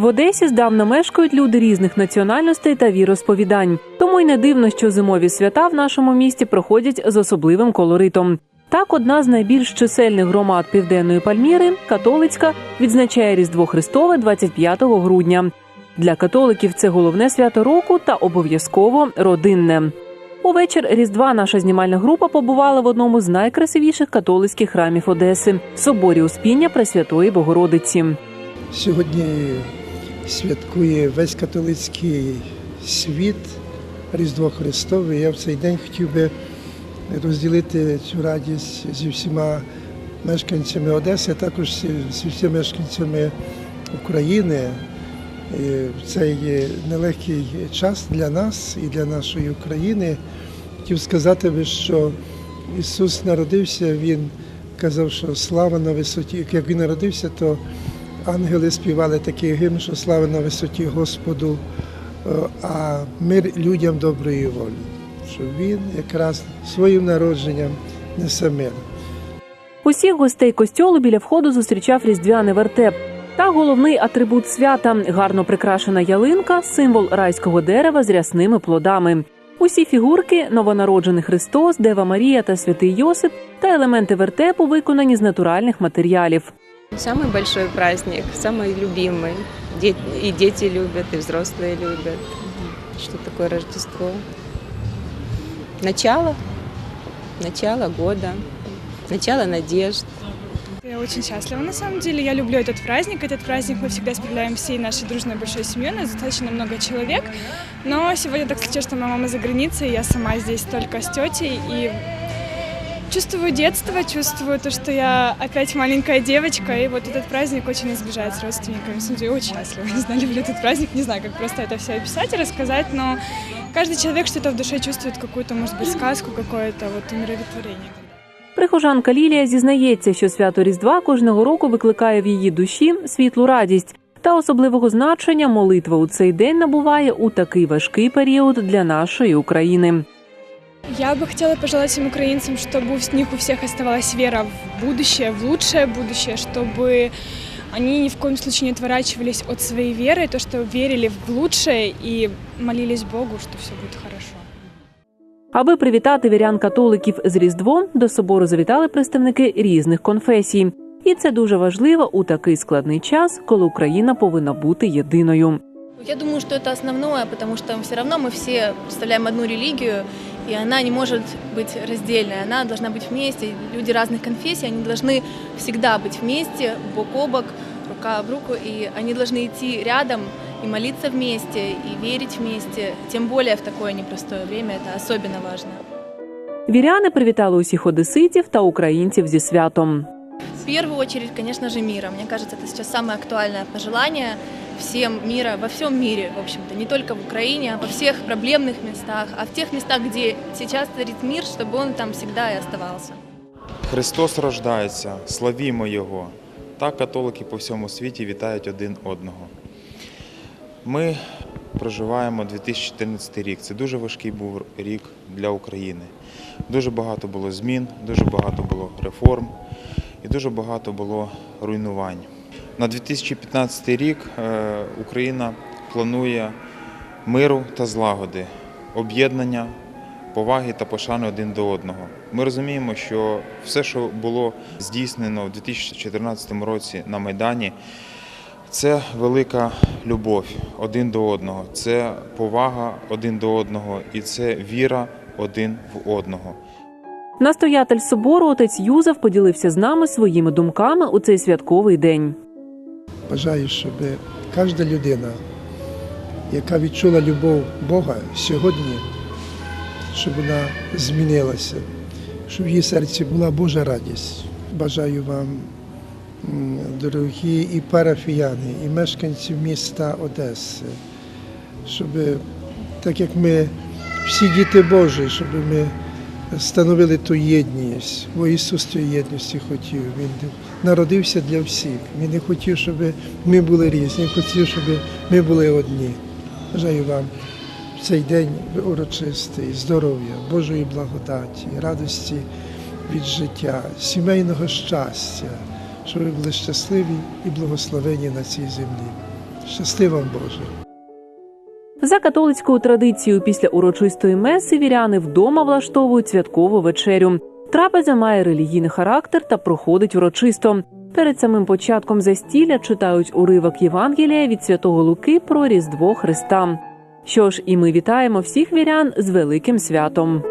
В Одесі здавна мешкають люди різних національностей та віросповідань. Тому й не дивно, що зимові свята в нашому місті проходять з особливим колоритом. Так, одна з найбільш чисельних громад південної Пальміри, католицька, відзначає Різдво Христове 25 грудня. Для католиків це головне свято року та обов'язково родинне. Увечір Різдва наша знімальна група побувала в одному з найкрасивіших католицьких храмів Одеси соборі Успіння Пресвятої Богородиці. Сьогодні святкує весь католицький світ Різдво Христове. Я в цей день хотів би розділити цю радість зі всіма мешканцями Одеси, а також зі всіма мешканцями України. Цей нелегкий час для нас і для нашої України. Хотів сказати би, що Ісус народився, Він казав, що слава на висоті. Як він народився, то ангели співали такий гімн, що слава на висоті Господу, е, а мир людям доброї волі. Що він якраз своїм народженням несе мир. Усіх гостей костьолу біля входу зустрічав різдвяний вертеп. Та головний атрибут свята гарно прикрашена ялинка, символ райського дерева з рясними плодами. Усі фігурки новонароджений Христос, Дева Марія та Святий Йосип та елементи вертепу виконані з натуральних матеріалів. Самый большой праздник, самый любимый. И дети любят, и взрослые любят. Что такое Рождество? Начало. Начало года. Начало надежд. Я очень счастлива. На самом деле я люблю этот праздник. Этот праздник мы всегда справляем всей нашей дружной большой семьей. Нас достаточно много человек. Но сегодня так случилось, что моя мама за границей, я сама здесь только с тетей. И чувствую детство, чувствую то, что я опять маленькая девочка. И вот этот праздник очень избежает с родственниками. На самом деле, очень счастлива. Не знаю, люблю этот праздник. Не знаю, как просто это все описать и рассказать. Но каждый человек что-то в душе чувствует, какую-то, может быть, сказку, какое-то вот умиротворение. Прихожанка Лілія зізнається, що свято Різдва кожного року викликає в її душі світлу радість. Та особливого значення молитва у цей день набуває у такий важкий період для нашої України. Я бы хотела пожелать всем украинцам, чтобы у них у всех оставалась вера в будущее, в лучшее будущее, чтобы они ни в коем случае не отворачивались от своей веры, то, что верили в лучшее и молились Богу, что все будет хорошо. Аби привітати вірян-католиків з Різдвом, до собору завітали представники різних конфесій. І це дуже важливо у такий складний час, коли Україна повинна бути єдиною. Я думаю, что это основное, потому что все равно мы все представляем одну религию, и она не может быть раздельной, она должна быть вместе. Люди разных конфессий, они должны всегда быть вместе, бок о бок, рука об руку, и они должны идти рядом и молиться вместе, и верить вместе. Тем более в такое непростое время это особенно важно. Віряни привітали усіх одеситів та українців зі святом. В первую очередь, конечно же, мира. Мне кажется, это сейчас самое актуальное пожелание всем мира, во всем мире, в общем-то, не только в Украине, а во всех проблемных местах, а в тех местах, где сейчас царит мир, чтобы он там всегда и оставался. Христос рождається, славімо Його. Так католики по всьому світі вітають один одного. Ми проживаємо 2014 рік. Це дуже важкий був рік для України. Дуже багато було змін, дуже багато було реформ і дуже багато було руйнувань. На 2015 рік е, Україна планує миру та злагоди, об'єднання, поваги та пошани один до одного. Ми розуміємо, що все, що було здійснено в 2014 році на Майдані, це велика любов один до одного, це повага один до одного і це віра один в одного. Настоятель собору отець Юзеф поділився з нами своїми думками у цей святковий день. Бажаю, щоб кожна людина, яка відчула любов Бога сьогодні, щоб вона змінилася, щоб в її серці була Божа радість. Бажаю вам, дорогі і парафіяни, і мешканці міста Одеси, щоб так як ми всі діти Божі, щоб ми становили ту єдність, бо Ісус цієї єдності хотів. Він народився для всіх. Він не хотів, щоб ми були різні, хотів, щоб ми були одні. Бажаю вам в цей день урочистий, здоров'я, Божої благодаті, радості від життя, сімейного щастя, щоб ви були щасливі і благословені на цій землі. Щасти Боже. За католицькою традицією, після урочистої меси віряни вдома влаштовують святкову вечерю. Трапеза має релігійний характер та проходить урочисто. Перед самим початком застілля читають уривок Євангелія від святого Луки про Різдво Христа. Що ж, і ми вітаємо всіх вірян з великим святом.